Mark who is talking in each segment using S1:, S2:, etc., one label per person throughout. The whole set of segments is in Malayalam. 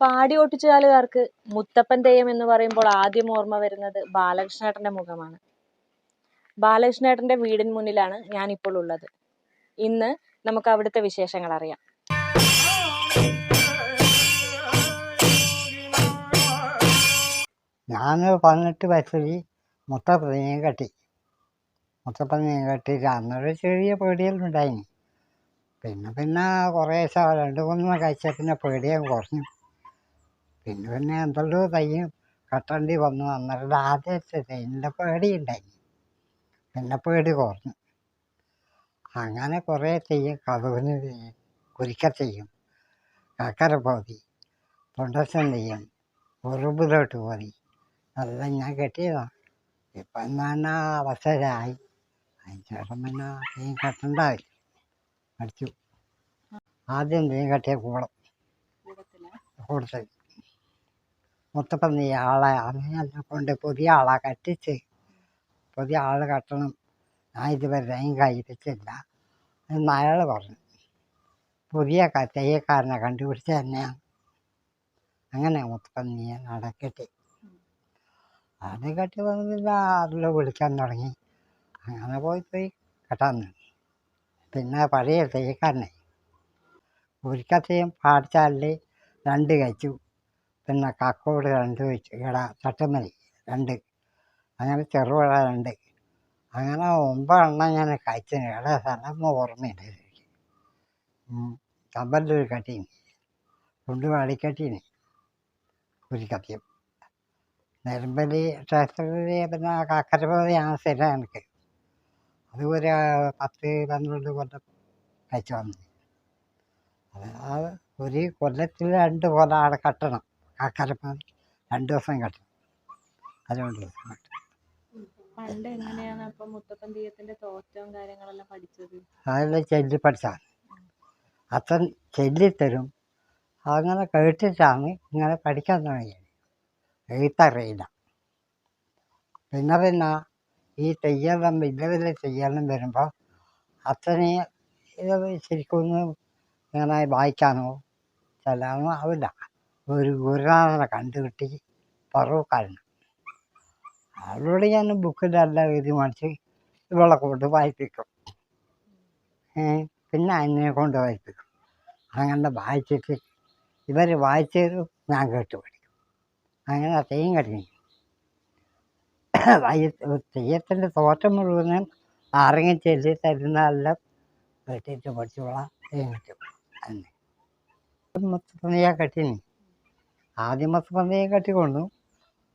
S1: പാടി ഓട്ടിച്ചുകാലുകാർക്ക് മുത്തപ്പൻ തെയ്യം എന്ന് പറയുമ്പോൾ ആദ്യം ഓർമ്മ വരുന്നത് ബാലകൃഷ്ണേട്ടന്റെ മുഖമാണ്. ബാലകൃഷ്ണേട്ടന്റെ വീടിന് മുന്നിലാണ് ഞാൻ ഇപ്പോൾ ഉള്ളത്. ഇന്ന് നമുക്ക് അവിടുത്തെ വിശേഷങ്ങൾ അറിയാം.
S2: ഞാൻ പതിനെട്ട് വയസ്സിൽ മുത്തപ്പനെയും കെട്ടി. മുത്തപ്പനെയും കെട്ടിയിട്ട് അന്നൊരു ചെറിയ പേടിയെല്ലാം ഉണ്ടായിന് പിന്നെ പിന്നെ കുറേ ദിവസം രണ്ട് മൂന്ന് കഴിച്ച പിന്നെ പേടിയും കുറഞ്ഞു. പിന്നെ പിന്നെ എന്തെല്ലോ തയ്യും കെട്ടേണ്ടി വന്നു. അന്നേരം ആദ്യത്തെ തെയ്യിന്റെ പേടി ഉണ്ടായി പിന്നെ പേടി കുറഞ്ഞു. അങ്ങനെ കുറേ തെയ്യം കഥവിന് തെയ്യം കുരിക്ക തെയ്യം കക്കര പോതി. തൊണ്ടച്ചൻ തെയ്യം ഉറുമ്പിലോട്ട് പോതി. അതെല്ലാം ഞാൻ കെട്ടിയതാണ് ഇപ്പം എന്നാ അവസരമായി അതിനുശേഷം പിന്നെ തെയ്യം കെട്ടണ്ടാവില്ല. അടിച്ചു ആദ്യം തെയ്യം കെട്ടിയ കൂടം കൂടുതൽ മുത്തപ്പൻ നീ ആളെ അതിനെ കൊണ്ട് പുതിയ ആളെ കെട്ടിച്ച് പുതിയ ആൾ കെട്ടണം. ഞാൻ ഇതുവരെ തെയ്യം കഴിപ്പിച്ചില്ല എന്ന് അയാൾ പറഞ്ഞു. പുതിയ തെയ്യക്കാരനെ കണ്ടുപിടിച്ച് തന്നെയാണ് അങ്ങനെ മുത്തപ്പൻ നീ നടക്കട്ടെ അത് കെട്ടി വന്നില്ല അതിൽ വിളിക്കാൻ തുടങ്ങി. അങ്ങനെ പോയി പോയി കെട്ടാൻ പിന്നെ പഴയ തെയ്യക്കാരനെ ഒരിക്കത്തെയും പാടിച്ചാലിൽ രണ്ട് കഴിച്ചു. പിന്നെ കാക്കോട് രണ്ട് വെച്ച് ഇട ചട്ടമലി രണ്ട്. അങ്ങനെ ചെറുപഴ രണ്ട്. അങ്ങനെ ഒമ്പതെണ്ണം ഞാൻ കഴിച്ചു ഇട സ്ഥലം ഓർമ്മയില്ല എനിക്ക്. കമ്പല്ലൂർ കട്ടീന്. ഒരു ഒരിക്കത്തെയും നെടുമ്പലി ക്ഷേത്രത്തിൽ പിന്നെ കക്കരപ്പോയാണ് സ്ഥിരം എനിക്ക്. അത് ഒരു പത്ത് പന്ത്രണ്ട് കൊല്ലം കഴിച്ചു വന്നു. അത് ഒരു കൊല്ലത്തിൽ രണ്ട് കൊല്ലം അവിടെ കെട്ടണം. കക്കരപ്പോതി രണ്ട് ദിവസം കെട്ടണം അതുകൊണ്ട് ദിവസം കെട്ടണം
S1: പണ്ട് എങ്ങനെയാണ് അപ്പൊ മുത്തപ്പൻ തെയ്യത്തിന്റെ തോറ്റവും കാര്യങ്ങളെല്ലാം പഠിച്ചത്?
S2: അതെല്ലാം ചെല്ലി പഠിച്ചാണ്. അച്ഛൻ ചെല്ലിത്തരും അങ്ങനെ കേട്ടിട്ടാണ് ഇങ്ങനെ പഠിക്കാൻ തുടങ്ങിയത്. എഴുത്തറിയില്ല പിന്നെ പിന്നെ ഈ തെയ്യെല്ലാം വലിയ വലിയ തെയ്യെല്ലാം വരുമ്പോൾ അച്ഛനെ ഇത് ശരിക്കൊന്നും ഇങ്ങനെ വായിക്കാനോ ചെല്ലാനോ ആവില്ല. ഒരു ഗുരുനാഥനെ കണ്ടുകിട്ടി പറവക്കാരന് അവരോട് ഞാൻ ബുക്കിലെല്ലാം എഴുതി മാറ്റി ഇവളെ കൊണ്ട് വായിപ്പിക്കും. പിന്നെ എന്നെ കൊണ്ട് വായിപ്പിക്കും. അങ്ങനെ വായിച്ചിട്ട് ഇവർ വായിച്ച് തരും ഞാൻ കേട്ട് പഠിക്കും. അങ്ങനെ തെയ്യം കഴിഞ്ഞു. തെയ്യത്തിന്റെ തോറ്റം മുഴുവനും ആരെങ്കിലും ചെല്ലി തരുന്നതെല്ലാം കേട്ടിട്ട് പഠിച്ചോളാം. തെയ്യം കിട്ടും അന്ന്. ഞാൻ കെട്ടിനി. ആദ്യം മുത്തപ്പന്തയെ കെട്ടിക്കൊണ്ടു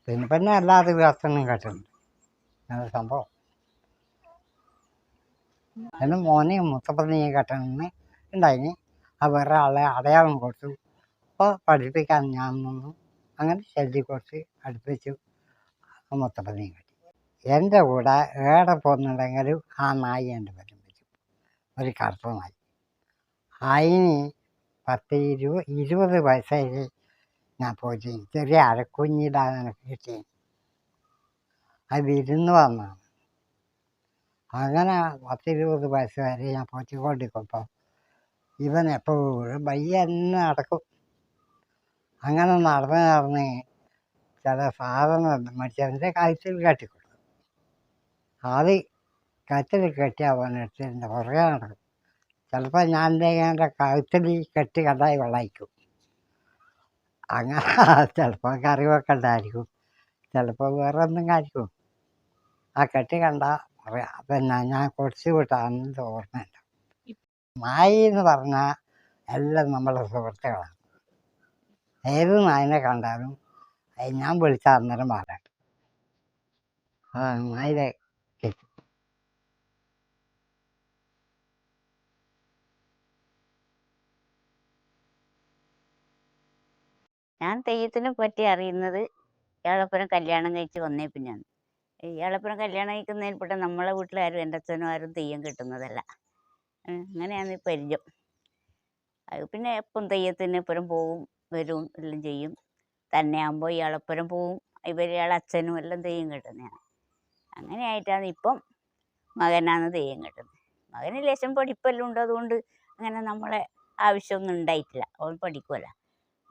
S2: പിന്നെ പിന്നെ അല്ലാതെ ദിവസങ്ങളും കെട്ടുന്നുണ്ട് അങ്ങനെ സംഭവം. അതിന് മോനെ മുത്തപ്പന്നിയെ കെട്ടണമെന്ന് ഉണ്ടായിന് ആ വേറെ ആളെ അടയാളം കൊടുത്തു. അപ്പോൾ പഠിപ്പിക്കാൻ ഞാൻ നിന്നു. അങ്ങനെ ശല്യം കൊടുത്ത് അടുപ്പിച്ചു. മുത്തപ്പന്നിയെ കെട്ടി. എന്റെ കൂടെ ഏടെ പോകുന്നുണ്ടെങ്കിലും ആ നായി എന്റെ പറ്റും പറ്റും ഒരു കറുത്ത നായി. അതിന് പത്ത് ഇരുപത് ഇരുപത് വയസ്സായി ഞാൻ പോയിട്ട് ചെറിയ അരക്കുഞ്ഞിടാൻ കിട്ടിയത് അത് വിരുന്ന് വന്നാണ്. അങ്ങനെ പത്തിരുപത് വയസ്സ് വരെ ഞാൻ പോറ്റിക്കൊണ്ടിരിക്കുമ്പോൾ ഇവൻ എപ്പോഴും വയ്യ തന്നെ നടക്കും അങ്ങനെ നടന്ന് നടന്ന് ചില സാധനം മനുഷ്യന്റെ കഴുത്തിൽ കെട്ടിക്കൊടുക്കും അത് കഴുത്തിൽ കെട്ടി അവൻ എടുത്തിന്റെ പുറകെ നടക്കും. ചിലപ്പോൾ ഞാൻ എന്റെ കഴുത്തിൽ കെട്ടി കണ്ടായി വെള്ളയിക്കും അങ്ങനെ ചിലപ്പോൾ കറി വെക്കണ്ടായിരിക്കും ചിലപ്പോൾ വേറെ ഒന്നും ആയിരിക്കും. ആ കെട്ടി കണ്ട പറയാം പിന്നെ ഞാൻ കുറച്ച് വിട്ടാണെന്ന് തോന്നുന്നുണ്ട് നായി എന്ന് പറഞ്ഞാൽ എല്ലാം നമ്മളെ സുഹൃത്തുക്കളാണ് ഏത് നായിനെ കണ്ടാലും ഞാൻ വിളിച്ച അന്നേരം മാറാം ആ
S3: ഞാൻ തെയ്യത്തിനെ പറ്റി അറിയുന്നത് ഏഴപ്പുരം കല്യാണം കഴിച്ച് വന്നേ പിന്നെയാണ് ഈ കല്യാണം കഴിക്കുന്നതിൽപ്പെട്ട നമ്മളെ വീട്ടിലാരും എന്റെ അച്ഛനും ആരും തെയ്യം കിട്ടുന്നതല്ല. അങ്ങനെയാണ് ഈ പരിചയം. അത് പിന്നെ എപ്പം തെയ്യത്തിന് എപ്പോഴും പോവും വരും എല്ലാം ചെയ്യും. തന്നെ ആകുമ്പോൾ ഇയാളെപ്പുരം പോവും. ഇവർ ഇയാളെ അച്ഛനും എല്ലാം തെയ്യം കിട്ടുന്നതാണ്. അങ്ങനെ ആയിട്ടാണ് ഇപ്പം മകനാണ് തെയ്യം കിട്ടുന്നത്. മകന് ലേശം പഠിപ്പെല്ലാം ഉണ്ട്. അതുകൊണ്ട് അങ്ങനെ നമ്മളെ ആവശ്യമൊന്നും ഉണ്ടായിട്ടില്ല. അവൻ പഠിക്കുമല്ലോ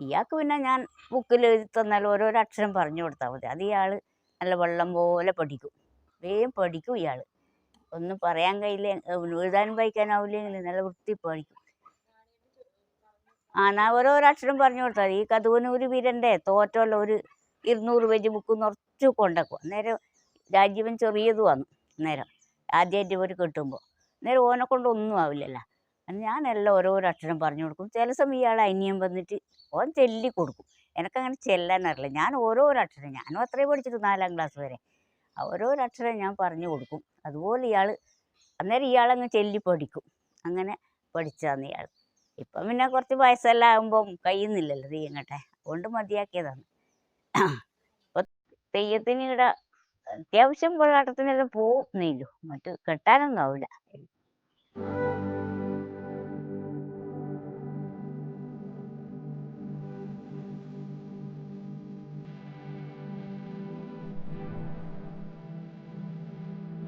S3: ഇയാൾക്ക് പിന്നെ ഞാൻ ബുക്കിൽ എഴുതി തന്നാൽ ഓരോരോ അക്ഷരം പറഞ്ഞു കൊടുത്താൽ മതി. അത് ഇയാൾ നല്ല വെള്ളം പോലെ പഠിക്കും. വേഗം പഠിക്കും ഇയാൾ. ഒന്നും പറയാൻ കഴിയില്ല. എഴുതാനും വായിക്കാനാവില്ലെങ്കിൽ നല്ല വൃത്തി പഠിക്കും. ആ ഞാൻ ഓരോരോ അക്ഷരം പറഞ്ഞു കൊടുത്താൽ മതി. ഈ കതുവനൂര് വീരന്റെ തോറ്റോല്ല ഒരു ഇരുന്നൂറ് പേജ് ബുക്ക് നിറച്ച് കൊണ്ടുവെക്കും അന്നേരം രാജീവൻ ചെറിയത് വന്നു അന്നേരം ആദ്യമായിട്ട് ഇവർ കിട്ടുമ്പോൾ. അന്നേരം ഓനെ കൊണ്ട് ഒന്നും ആവില്ലല്ലോ. ഞാനെല്ലാം ഓരോരോ അക്ഷരം പറഞ്ഞു കൊടുക്കും. ചില സമയം ഇയാൾ അന്യം വന്നിട്ട് ഓൻ ചെല്ലി കൊടുക്കും. എനിക്കങ്ങനെ ചെല്ലാൻ അറിയില്ല ഞാൻ ഓരോരോ അക്ഷരം ഞാനും അത്രയും പഠിച്ചിട്ട് നാലാം ക്ലാസ് വരെ. ഓരോരോ അക്ഷരം ഞാൻ പറഞ്ഞു കൊടുക്കും. അതുപോലെ ഇയാൾ അന്നേരം ഇയാളങ്ങ് ചെല്ലി പഠിക്കും. അങ്ങനെ പഠിച്ചതാണ് ഇയാൾ. ഇപ്പം പിന്നെ കുറച്ച് വയസ്സെല്ലാം ആകുമ്പം കഴിയുന്നില്ലല്ലോ തെയ്യങ്ങട്ടെ. അതുകൊണ്ട് മതിയാക്കിയതാണ്. ഇപ്പം തെയ്യത്തിന് ഇവിടെ അത്യാവശ്യം പോരാട്ടത്തിനെല്ലാം പോകുന്നില്ലു മറ്റു കെട്ടാനൊന്നും ആവില്ല.